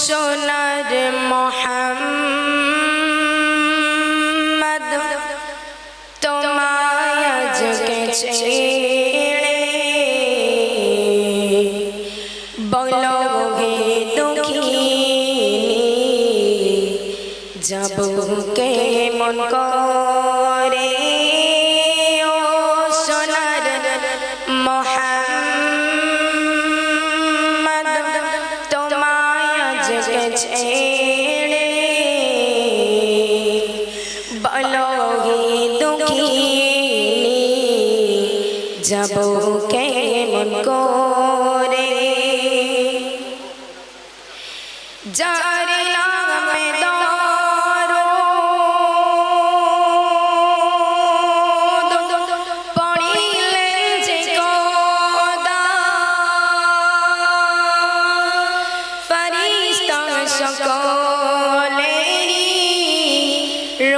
সোনার মোহাম্মদ তোমায় আজকে যাব কে মন করে? বলো হে দুঃখী যাব কে মন করে যার নামে দরুদ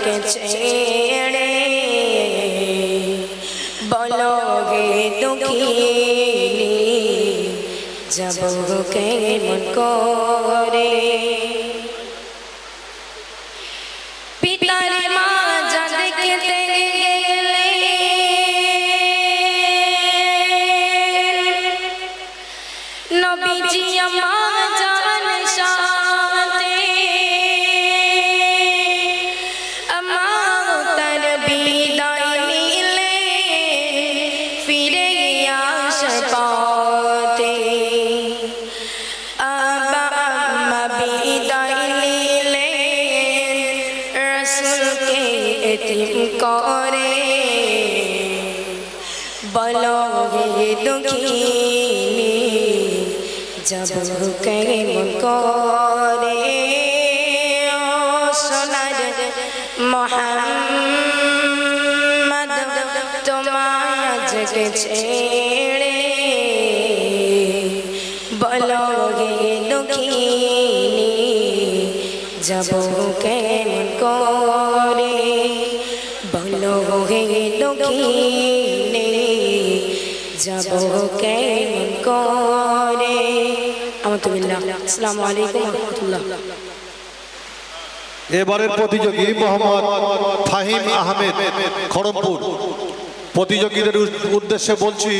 আজকে ছেড়ে বলো গে দুঃখিনী যাব কেমন করে রসুলকে এতিম করে বলো হে যাব কেমন করে সোনার যাব কেমন করে? বলো হে দুঃখিনী যাব কেমন করে? আমতুবিল্লাহ আসসালামু এবারের প্রতিযোগী মোহাম্মদ ফাহিম আহমেদ খড়মপুর প্রতিযোগীদের উদ্দেশ্যে বলছি